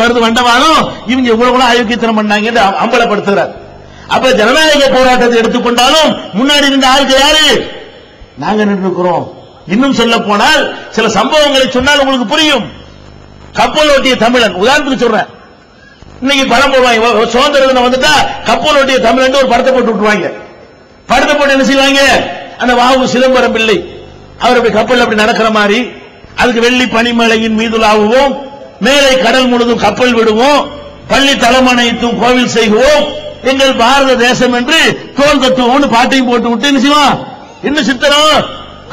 வருது வண்டவாளம். இவங்க இவ்வளவு கூட அயோக்கியத்தனம் பண்ணாங்க என்று அம்பலப்படுத்துகிறார். அப்ப ஜனநாயக போராட்டத்தை எடுத்துக்கொண்டாலும் முன்னாடி இருந்த ஆளுக்கு யாரு? நாங்க நின்றுக்கிறோம் இன்னும் சொல்ல போனால் சில சம்பவங்களை சொன்னால் உங்களுக்கு புரியும். கப்பல் ஓட்டிய தமிழன் உதாரணத்துக்கு சொல்றேன். இன்னைக்கு படம் போடுவாங்க. சுதந்திர தினம் வந்துட்டா கப்பல் ஓட்டிய தமிழன் ஒரு படத்தை போட்டு விட்டுருவாங்க. படத்தை போட்டு என்ன செய்வாங்க? அந்த வாவு சிதம்பரம் பிள்ளை. அவர் அப்படி கப்பல் அப்படி நடக்கிற மாதிரி அதுக்கு வெள்ளி பனிமலையின் மீதுலாவுவோம். மேலே கடல் முழுதும் கப்பல் விடுவோம் பள்ளி தலைமனைத்தும் கோவில் செய்வோம். எங்கள் பாரத தேசம் என்று தோல் தத்துவம்னு பாட்டையும் போட்டு விட்டு என்ன செய்வான் என்ன சித்திரம்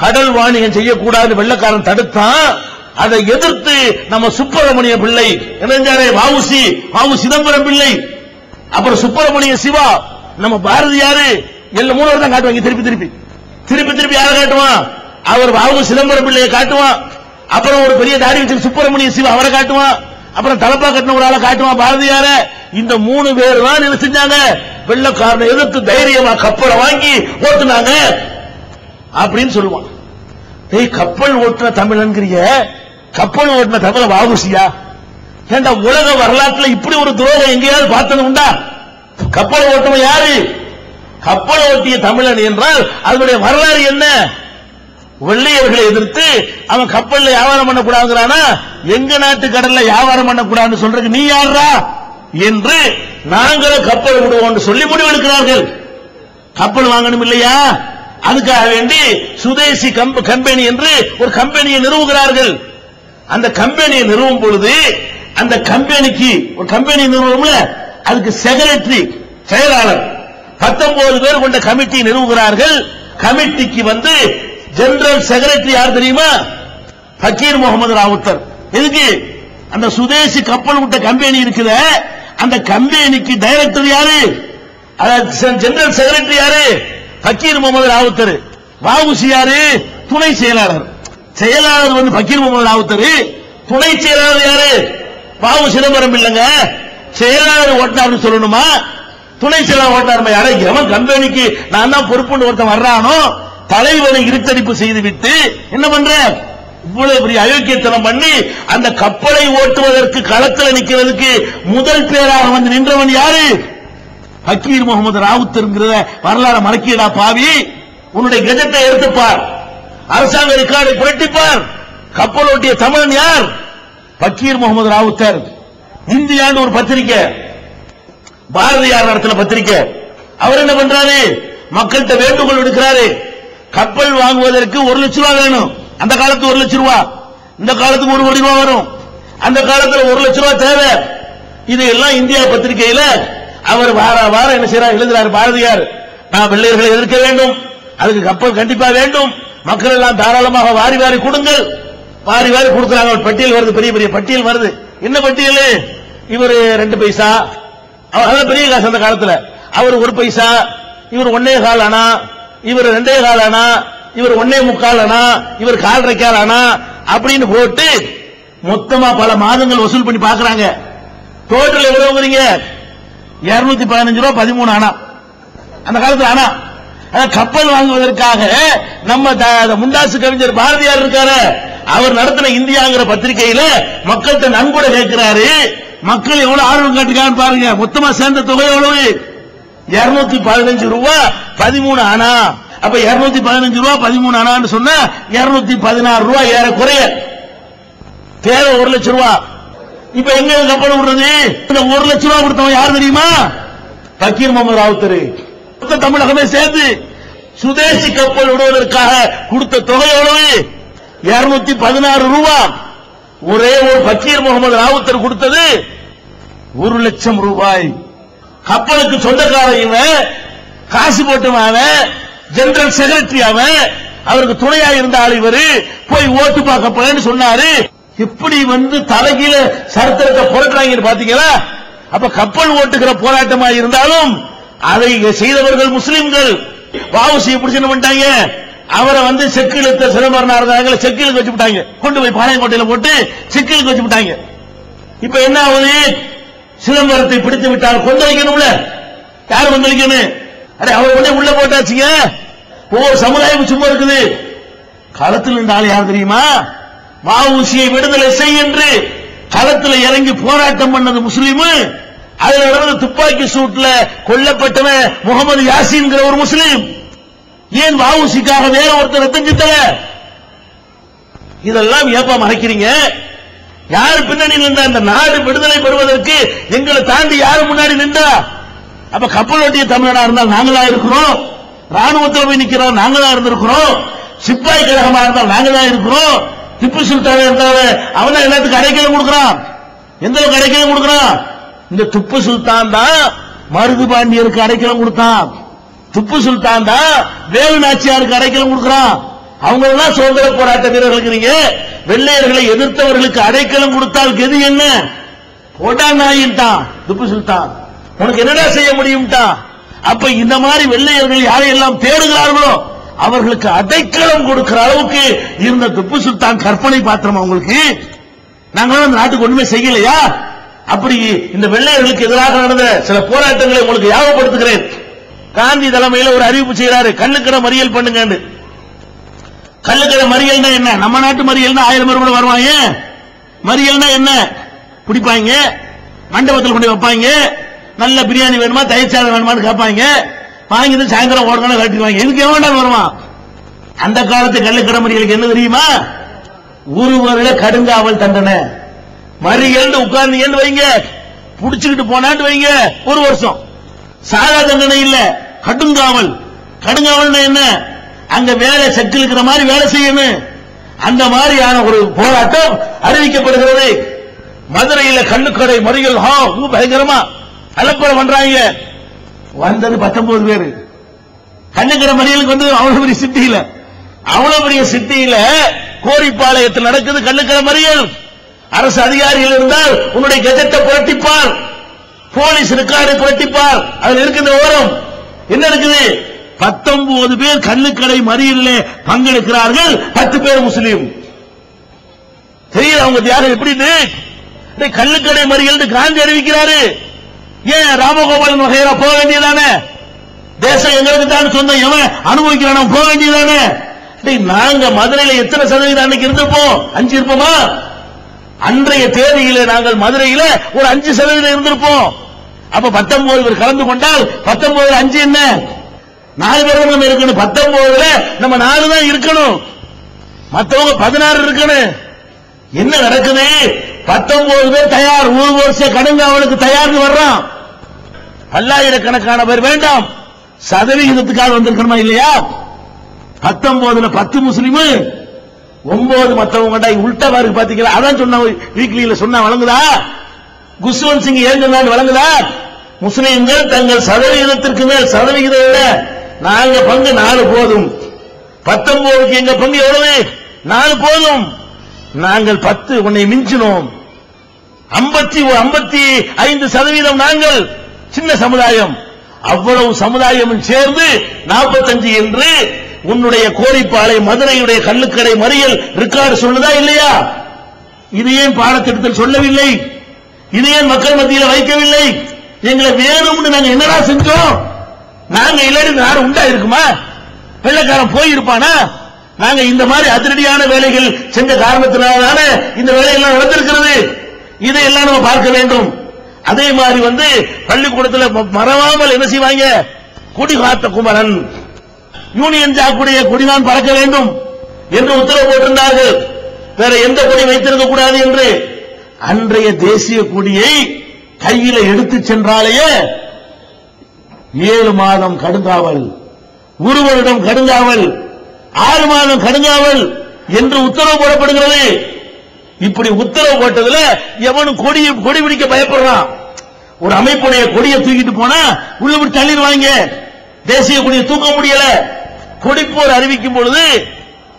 கடல் வாணிகம் செய்யக்கூடாது வெள்ளக்காரன் தடுத்தான் அதை எதிர்த்து நம்ம சுப்பிரமணிய பிள்ளை இளைஞரே வாவுசி வாவு சிதம்பரம் பிள்ளை அப்புறம் சுப்பிரமணிய சிவா நம்ம பாரதியாரு எல்லா மூணு தான் காட்டுவாங்க திருப்பி திருப்பி. திருப்பி திருப்பி யாரை காட்டுவான்? அவர் வாவு சிதம்பரம் பிள்ளையை காட்டுவான். அப்புறம் ஒரு பெரிய தாடி வச்சு சுப்பிரமணிய சிவா அவரை காட்டுவான். அப்புறம் தலப்பா கட்டின ஒரு ஆளை காட்டுவான் பாரதியார. இந்த மூணு பேர் தான் என்ன செஞ்சாங்க? வெள்ளக்காரனை எதிர்த்து தைரியமா கப்பலை வாங்கி ஓட்டுனாங்க. அப்படின்னு சொல்லுவான். ஏய் கப்பல் ஓட்டுன தமிழன்கிறிய கப்பல் ஓட்டுன தமிழ வாகுசியா ஏண்டா உலக வரலாற்றுல இப்படி ஒரு துரோகம் எங்கேயாவது பார்த்தது உண்டா? கப்பல் ஓட்டுவன் யாரு? கப்பல் ஓட்டிய தமிழன் என்றால் அதனுடைய வரலாறு என்ன? வெள்ளையர்களை எதிர்த்து அவன் கப்பல்ல வியாபாரம் பண்ணக்கூடாதுங்கிறானா? எங்க நாட்டு கடல்ல வியாபாரம் பண்ணக்கூடாதுன்னு சொல்றதுக்கு நீ யாரா என்று நாங்களும் கப்பல் விடுவோம் சொல்லி முடிவெடுக்கிறார்கள் கப்பல் வாங்கணும் இல்லையா? அதுக்காக வேண்டி சுதேசி கம்பெனி என்று ஒரு கம்பெனியை நிறுவுகிறார்கள். அந்த கம்பெனியை நிறுவும் பொழுது அந்த கம்பெனிக்கு ஒரு கம்பெனி நிறுவனம்ல அதுக்கு செக்ரட்டரி செயலாளர் 19 பேர் கொண்ட கமிட்டி நிறுவுகிறார்கள். கமிட்டிக்கு வந்து ஜெனரல் செக்ரட்டரி யார் தெரியுமா? ஃபக்கீர் முகமது ராவுத்தர். எதுக்கு? அந்த சுதேசி கப்பல் விட்ட கம்பெனி இருக்குத அந்த கம்பெனிக்கு டைரக்டர் யாரு? ஜெனரல் செக்ரட்டரி யாரு? ஃபக்கீர் முகமது ராவுத்தர். வாவுசி யாரு? துணை செயலாளர். செயலாளர் வந்து ஃபக்கீர் முகமது ராவுத்தர். துணை செயலாளர் யாரு? பாவு சிதம்பரம் இல்லைங்க. செயலாளர் ஓட்டினார்னு சொல்லணுமா? துணை செயலாளர் ஓட்டினார் யாரே? எவன் கம்பெனிக்கு நான் தான் பொறுப்புன்னு ஒருத்தன் வர்றானோ தலைவரை இருத்தடிப்பு செய்து விட்டு என்ன பண்றேன் இவ்வளவு பெரிய அயோக்கியத்தனம் பண்ணி அந்த கப்பலை ஓட்டுவதற்கு களத்தில் நிற்கிறதுக்கு முதல் பேராக வந்து நின்றவன் யாரு? ஹக்கீர் முகமது ராவுத்தர்ங்கிறத வரலாறு மறக்கிடா பாவி. உன்னுடைய கெஜத்தை எடுத்துப்பார். அரசாங்க ரெக்கார்டை புரட்டிப்பார். கப்பல் ஓட்டிய தமிழன் யார்? பக்கீர் முகமது ராவுத்தர் இந்தியான்னு ஒரு பத்திரிக்கை. பாரதியார் நடத்தின பத்திரிக்கை. அவர் என்ன பண்றாரு? மக்கள்கிட்ட வேண்டுகோள் விடுக்கிறாரு. கப்பல் வாங்குவதற்கு ஒரு லட்சம் ரூபாய் வேணும். அந்த காலத்து ஒரு லட்சம் ரூபாய் இந்த காலத்துக்கு ஒரு கோடி ரூபாய் வரும். அந்த காலத்துல ஒரு லட்சம் ரூபாய் தேவை. இது எல்லாம் இந்தியா பத்திரிகையில அவர் வார வாரம் என்ன செய்யறார் எழுதுறாரு. பாரதியார் நான் வெள்ளையர்களை எதிர்க்க வேண்டும். அதுக்கு கப்பல் கண்டிப்பா வேண்டும். மக்கள் எல்லாம் தாராளமாக வாரி வாரி கொடுங்கள். வாரி வாரி கொடுக்குறாங்க. ஒரு பட்டியல் வருது. பெரிய பெரிய பட்டியல் வருது. என்ன பட்டியல்? இவர் ரெண்டு பைசா. அவர் அதான் பெரிய காசு அந்த காலத்துல. அவர் ஒரு பைசா. இவர் ஒன்னே கால் ஆனா இவர் ரெண்டே கால் ஆனா இவர் ஒன்னே முக்கால் அணா இவர் கால் கால் அணா அப்படின்னு போட்டு மொத்தமா பல மாதங்கள் வசூல் பண்ணி பாக்குறாங்க டோட்டல் எவ்வளவுங்கிறீங்க இருநூத்தி பதினஞ்சு ரூபா பதிமூணு அணா. அந்த காலத்துல அணா. கப்பல் வாங்குவதற்காக நம்ம த- முண்டாசு கவிஞர் பாரதியார் இருக்காரு. அவர் நடத்தின இந்தியாங்கிற பத்திரிகையில மக்கள்கிட்ட நன்கொடை கேட்கிறாரு. மக்கள் எவ்வளவு ஆர்வம் காட்டுக்கான்னு பாருங்க. மொத்தமா சேர்ந்த தொகை எவ்வளவு? இருநூத்தி பதினஞ்சு ரூபா பதிமூணு ஆனா அப்ப இருநூத்தி பதினஞ்சு ரூபா பதிமூணு அணான்னு சொன்னா இருநூத்தி பதினாறு ரூபா ஏறக்குறைய தேவை ஒரு லட்சம் ரூபா. இப்ப எங்க கப்பல் விடுறது? இந்த ஒரு லட்சம் ரூபா கொடுத்தவன் யார் தெரியுமா? பக்கீர் முகமது ராவுத்தர். மொத்த தமிழகமே சேர்ந்து சுதேசி கப்பல் விடுவதற்காக கொடுத்த தொகை எவ்வளவு? இருநூத்தி பதினாறு ரூபா. ஒரே ஒரு பக்கீர் முகமது ராவுத்தர் கொடுத்தது ஒரு லட்சம் ரூபாய். கப்பலுக்கு சொந்தக்காரன் காசு போட்டவன் ஜெனரல் செக்ரட்டரி அவன் அவருக்கு துணையா இருந்த ஆள் இவரு போய் ஓட்டு பார்க்க போறேன்னு சொன்னாரு. இப்படி வந்து தலைகீழ சரித்திரத்தை புரட்டுறாங்க பாத்தீங்களா? அப்ப கப்பல் ஓட்டுகிற போராட்டமா இருந்தாலும் அதை செய்தவர்கள் முஸ்லிம்கள். வாவுசி பிடிச்சு என்ன பண்ணிட்டாங்க? அவரை வந்து செக்கிழுத்த சிதம்பரனார் இருந்தாங்க செக்கிலுக்கு வச்சு விட்டாங்க. கொண்டு போய் பாளையங்கோட்டையில போட்டு செக்கிலுக்கு வச்சு விட்டாங்க. இப்ப என்ன ஆகுது? சிதம்பரத்தை பிடித்து விட்டால் கொண்டு யார் கொந்தளிக்கணும்? வைக்கணும் அடே அவர் உடனே உள்ள போட்டாச்சுங்க. ஒவ்வொரு சமுதாயம் சும்மா இருக்குது. களத்தில் இருந்தால் யார் தெரியுமா? மாவுசியை விடுதலை செய் என்று களத்துல இறங்கி போராட்டம் பண்ணது முஸ்லீமு. அதுல நடந்த துப்பாக்கி சூட்ல கொல்லப்பட்டவன் முகமது யாசின்ங்கிற ஒரு முஸ்லீம். ஏன் வாவுசிக்காக வேற ஒருத்தர் ரத்தம் சித்தல இதெல்லாம் ஏப்பா மறைக்கிறீங்க? யார் பின்னணி நின்றா? இந்த நாடு விடுதலை பெறுவதற்கு எங்களை தாண்டி யாரு முன்னாடி நின்றா? அப்ப கப்பல் ஒட்டிய தமிழனா இருந்தால் நாங்களா இருக்கிறோம்? ராணுவத்தில் போய் நிக்கிறோம் தான் இருந்திருக்கிறோம். சிப்பாய் கழகமா இருந்தால் நாங்களா இருக்கிறோம். திப்பு சுல்தான் இருந்தால் அவன் எல்லாத்துக்கும் அடைக்கலம் கொடுக்கிறான். எந்த அளவுக்கு அடைக்கலம் கொடுக்கறான்? இந்த துப்பு சுல்தான் தான் மருது பாண்டியருக்கு அடைக்கலம் கொடுத்தான். துப்பு சுல்தான் தான் வேலு நாச்சியாருக்கு அடைக்கலம் கொடுக்கிறான். அவங்க எல்லாம் சுதந்திர போராட்ட வீரர்களுக்கு நீங்க வெள்ளையர்களை எதிர்த்தவர்களுக்கு அடைக்கலம் கொடுத்தால் கெது என்ன? கொடா நாயின் தான் துப்பு சுல்தான். உனக்கு என்னடா செய்ய முடியும்ட்டான் அப்ப இந்த மாதிரி வெள்ளையர்கள் யாரையெல்லாம் தேடுகிறார்களோ அவர்களுக்கு அடைக்கலம் கொடுக்கிற அளவுக்கு இருந்த திப்பு சுல்தான் கற்பனை பாத்திரம் அவங்களுக்கு. நாங்களும் அந்த நாட்டுக்கு ஒண்ணுமே செய்யலையா? அப்படி இந்த வெள்ளையர்களுக்கு எதிராக நடந்த சில போராட்டங்களை உங்களுக்கு ஞாபகப்படுத்துகிறேன். காந்தி தலைமையில ஒரு அறிவிப்பு செய்யறாரு கண்ணுக்கடை மறியல் பண்ணுங்கன்னு. கல்லுக்கிற மறியல்னா என்ன? நம்ம நாட்டு மறியல்னா ஆயிரம் பேர் கூட வருவாங்க. மறியல்னா என்ன? பிடிப்பாங்க. மண்டபத்தில் கொண்டு வைப்பாங்க. நல்ல பிரியாணி வேணுமா தயிர்ச்சாதம் வேணுமான்னு கேட்பாங்க. வாங்கிட்டு சாயந்தரம் ஓடணும் கட்டிடுவாங்க இதுக்கு எவன்டால் வருவான் அந்த காலத்து கல்லுக்கடை மறியலுக்கு என்ன தெரியுமா? ஒரு வருட கடுங்காவல் தண்டனை. மறியல்னு உட்கார்ந்தீங்கன்னு வைங்க. புடிச்சுக்கிட்டு போனான்னு வைங்க. ஒரு வருஷம். சாதா தண்டனை இல்ல. கடுங்காவல். கடுங்காவல்னா என்ன? அங்க வேலை செட்டில் இருக்கிற மாதிரி வேலை செய்யணும். அந்த மாதிரியான ஒரு போராட்டம் அறிவிக்கப்படுகிறது மதுரையில கண்ணுக்கடை மறியல் ஹா பயங்கரமா. அலப்பறை பண்றாங்க வந்தது 19 பேரு. கண்ணுக்கடை மறியலுக்கு வந்து அவ்வளவு பெரிய சிட்டியில அவ்வளவு பெரிய சிட்டியில கோரிப்பாளையத்தில் நடக்குது கண்ணுக்கடை மறியல் அரசு அதிகாரிகள் இருந்தால் உன்னுடைய கெஜெட்டை புரட்டிப்பார். போலீஸ் ரெக்கார்டை புரட்டிப்பார். அதுல இருக்கின்ற ஓரம் என்ன இருக்குது? பத்தொன்பது பேர் கல்லுக்கடை மறியலிலே பங்கெடுக்கிறார்கள். பத்து பேர் முஸ்லீம். தெரியல அவங்க தியாகம் எப்படின்னு? கல்லுக்கடை மறியல் காந்தி அறிவிக்கிறாரு. ஏன் ராமகோபாலன் வகையில போக வேண்டியதானே? தேசம் எங்களுக்கு தான் சொந்தம். எவன் அனுபவிக்கிறான் போக வேண்டியதானே? நாங்க மதுரையில எத்தனை சதவீதம் அன்னைக்கு இருந்திருப்போம்? அஞ்சு இருப்போமா? அன்றைய தேதியில நாங்கள் மதுரையில ஒரு அஞ்சு சதவீதம் இருந்திருப்போம். அப்ப பத்தொன்பது பேர் கலந்து கொண்டால் பத்தொன்பதுல அஞ்சு என்ன? நாலு பேர் நம்ம இருக்கணும். பத்தொன்பதுல நம்ம நாலு தான் இருக்கணும். மத்தவங்க பதினாறு இருக்கணும். என்ன நடக்குது? பத்தொன்பது பேர் தயார். ஒரு வருஷம் கடுங்காவலுக்கு தயார்னு வர்றான். பல்லாயிரக்கணக்கான பேர் வேண்டாம். சதவிகிதத்துக்காக வந்திருக்கணுமா இல்லையா? பத்தொன்பதுல பத்து முஸ்லீமு. ஒன்பது மத்தவங்க உள்டா பாருக்கு பாத்தீங்களா? அதான் சொன்ன வீக்லியில சொன்னா வழங்குதா? குஷ்வந்த் சிங் ஏன் சொன்னான்னு வழங்குதா? முஸ்லீம்கள் தங்கள் சதவிகிதத்திற்கு மேல் சதவிகிதம் இல்ல. நாங்க பங்கு நாலு போதும். பத்தொன்பதுக்கு எங்க பங்கு எவ்வளவு? நாலு போதும். நாங்கள் பத்து உன்னை மிஞ்சினோம். ஐம்பத்தி ஐம்பத்தி ஐந்து சதவீதம் நாங்கள் சின்ன சமுதாயம். அவ்வளவு சமுதாயமும் சேர்ந்து 45 என்று உன்னுடைய கோரிப்பாளை மதுரையுடைய கல்லுக்கடை மறியல் ரிக்கார்டு சொல்லுதா இல்லையா? இது ஏன் பாடத்திட்டத்தில் சொல்லவில்லை? இது ஏன் மக்கள் மத்தியில் வைக்கவில்லை? எங்களை வேணும்னு நாங்க என்னடா செஞ்சோம்? நாங்க இல்லாட்டி யாரும் உண்டா இருக்குமா? வெள்ளக்காரன் போயிருப்பானா? நாங்க இந்த மாதிரி அதிரடியான வேலைகள் செஞ்ச காரணத்தினால இந்த வேலையெல்லாம் நடந்திருக்கிறது? இதையெல்லாம் நம்ம பார்க்க வேண்டும். அதே மாதிரி வந்து பள்ளிக்கூடத்துல மறவாமல் என்ன செய்வாங்க? குடிகாத்த குமரன். யூனியன் ஜாக்குடைய கொடிதான் பறக்க வேண்டும் என்று உத்தரவு போட்டிருந்தார்கள். வேற எந்த கொடி வைத்திருக்க கூடாது என்று. அன்றைய தேசிய கொடியை கையில எடுத்து சென்றாலேயே ஏழு மாதம் கடுங்காவல் ஒரு வருடம் கடுங்காவல் ஆறு மாதம் கடுங்காவல் என்று உத்தரவு போடப்படுகிறது. இப்படி உத்தரவு போட்டதுல எவனும் கொடி கொடி பிடிக்க பயப்படுறான். ஒரு அமைப்புடைய கொடியை தூக்கிட்டு போனா உள்ள விட்டு தள்ளிடுவாங்க. தேசிய கொடியை தூக்க முடியல. கொடிப்போர் அறிவிக்கும் பொழுது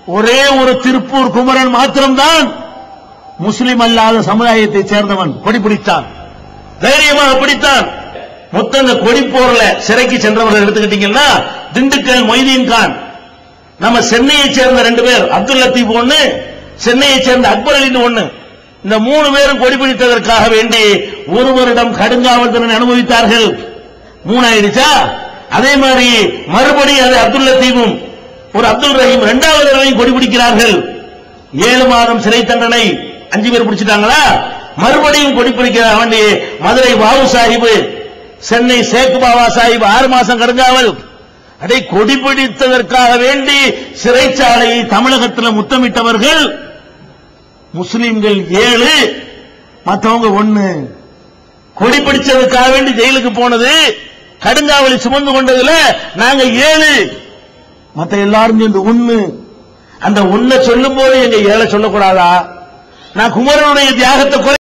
ஒரே ஒரு திருப்பூர் குமரன் மாத்திரம்தான் முஸ்லிம் அல்லாத சமுதாயத்தை சேர்ந்தவன். கொடி பிடித்தான். தைரியமாக பிடித்தான். மொத்தம் இந்த கொடிப்போர்ல சிறைக்கு சென்றவர்கள் எடுத்துக்கிட்டீங்கன்னா திண்டுக்கல் மொய்தீன் கான் நம்ம சென்னையை சேர்ந்த ரெண்டு பேர் அப்துல் லத்தீப் ஒன்னு சென்னையை சேர்ந்த அக்பர் அலின்னு ஒண்ணு. இந்த மூணு பேரும் கொடி பிடித்ததற்காக வேண்டி ஒரு வருடம் கடுங்காவல் திறன் அனுபவித்தார்கள். மூணாயிடுச்சா? அதே மாதிரி மறுபடியும் அது அப்துல்ல தீவும் ஒரு அப்துல் ரஹீம் இரண்டாவது தடவையும் கொடி பிடிக்கிறார்கள். ஏழு மாதம் சிறை தண்டனை அஞ்சு பேர் பிடிச்சிட்டாங்களா? மறுபடியும் கொடி பிடிக்கிற வேண்டி மதுரை வாவு சாஹிபு சென்னை சேக் பாபா சாஹிப் ஆறு மாசம் கடுங்காவல். அதை கொடிபிடித்ததற்காக வேண்டி சிறைச்சாலையை தமிழகத்தில் முத்தமிட்டவர்கள் முஸ்லிம்கள் ஏழு மற்றவங்க ஒண்ணு. கொடி பிடிச்சதுக்காக வேண்டி ஜெயிலுக்கு போனது கடுங்காவலி சுமந்து கொண்டதுல நாங்க ஏழு. மத்த எல்லாரும் சேர்ந்து ஒண்ணு. அந்த ஒன்ன சொல்லும் போது எங்க ஏழை சொல்லக்கூடாதா? நான் குமரனுடைய தியாகத்தை